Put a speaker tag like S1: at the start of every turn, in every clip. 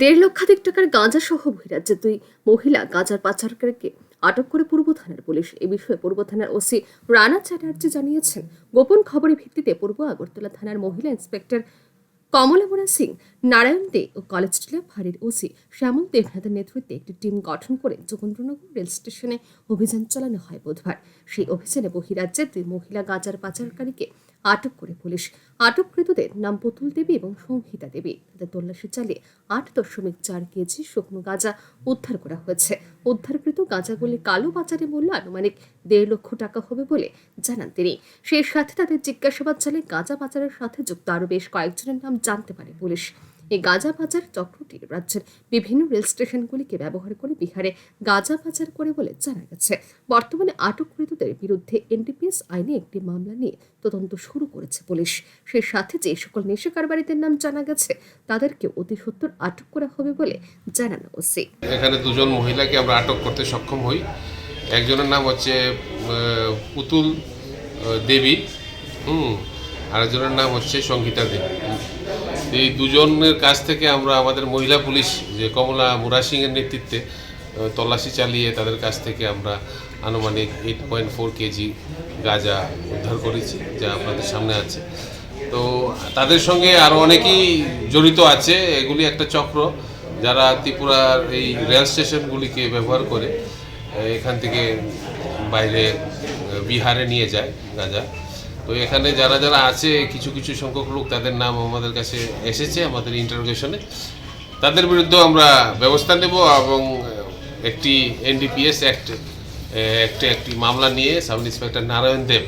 S1: দেড় লক্ষাধিক টাকার গাঁজা সহ বহিরাজ্যে দুই মহিলা গাঁজার পাচারকারীকে আটক করে পূর্ব থানার পুলিশ। এ বিষয়ে পূর্ব থানার ওসি রানা চ্যাটার্জি জানিয়েছেন, গোপন খবরের ভিত্তিতে পূর্ব আগরতলা থানার মহিলা ইন্সপেক্টর কমলাবরা সিং, নারায়ণ দে ও কলেজ টিলা ফাঁড়ির ওসি শ্যামল দেবনাথের নেতৃত্বে একটি টিম গঠন করে যোগেন্দ্রনগর রেল স্টেশনে অভিযান চালানো হয় বুধবার। সেই অভিযানে বহিরাজ্যের দুই মহিলা গাঁজার পাচারকারীকে আটক করে পুলিশ। আটককৃতদের নাম পুতুল দেবী এবং সংহিতা দেবী। তাদের তল্লাশি চালিয়ে আট দশমিক চার কেজি শুকনো গাঁজা উদ্ধার করা হয়েছে। উদ্ধারকৃত গাঁজাগুলি কালো বাজারে মূল্য আনুমানিক দেড় লক্ষ টাকা হবে বলে জানান তিনি। সেই সাথে তাদের জিজ্ঞাসাবাদ চালিয়ে গাঁজা বাজারের সাথে যুক্ত আরও বেশ কয়েকজনের নাম জানতে পারে পুলিশ। এই গাঁজা পাচার চক্রটি রাজ্যের বিভিন্ন রেল স্টেশনগুলিকে ব্যবহার করে বিহারে গাঁজা পাচার করে বলে জানা গেছে। বর্তমানে আটককৃতদের বিরুদ্ধে এনডিপিএস আইনে একটি মামলা নিয়ে তদন্ত শুরু করেছে পুলিশ। সেই সাথে যে সকল নেশা কারবারিদের নাম জানা গেছে তাদেরকে অতি সত্তর আটক করা হবে বলে জানানো ওসি
S2: এখানে দুজন মহিলাকে আমরা আটক করতে সক্ষম হই। একজনের নাম হচ্ছে পুতুল দেবী, হুম, আরেকজনের নাম হচ্ছে সঙ্গীতা দেবী। এই দুজনের কাছ থেকে আমরা আমাদের মহিলা পুলিশ যে কমলা মুরা সিংয়ের নেতৃত্বে তল্লাশি চালিয়ে তাদের কাছ থেকে আমরা আনুমানিক এইট পয়েন্ট ফোর কেজি গাঁজা উদ্ধার করেছি, যা আপনাদের সামনে আছে। তো তাদের সঙ্গে আরও অনেকেই জড়িত আছে, এগুলি একটা চক্র। যারা ত্রিপুরার এই রেল স্টেশনগুলিকে ব্যবহার করে, এখান থেকে বাইরে বিহারে নিয়ে যায় গাঁজা। তো এখানে যারা যারা আছে কিছু কিছু সংখ্যক লোক তাদের নাম আমাদের কাছে এসেছে আমাদের ইন্টারোগেশনে তাদের বিরুদ্ধে আমরা ব্যবস্থা নেব এবং একটি এনডিপিএস অ্যাক্ট একটি একটি মামলা নিয়ে সাব ইন্সপেক্টর নারায়ণ দেব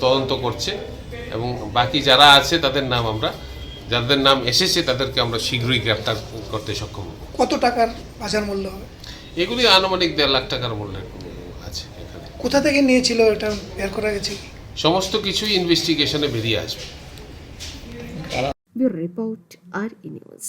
S2: তদন্ত করছে এবং বাকি যারা আছে তাদের নাম আমরা যাদের নাম এসেছে তাদেরকে আমরা শীঘ্রই গ্রেপ্তার করতে সক্ষম হব।
S3: কত টাকার বাজার মূল্য হবে?
S2: এগুলি আনুমানিক দেড় লাখ টাকার মূল্যের আছে এখানে।
S3: কোথা থেকে নিয়েছিল এটা? বের করা গেছে কি?
S2: সমস্ত কিছুই ইনভেস্টিগেশনে বেরিয়ে আসবে।
S1: রিপোর্ট আর নিউজ।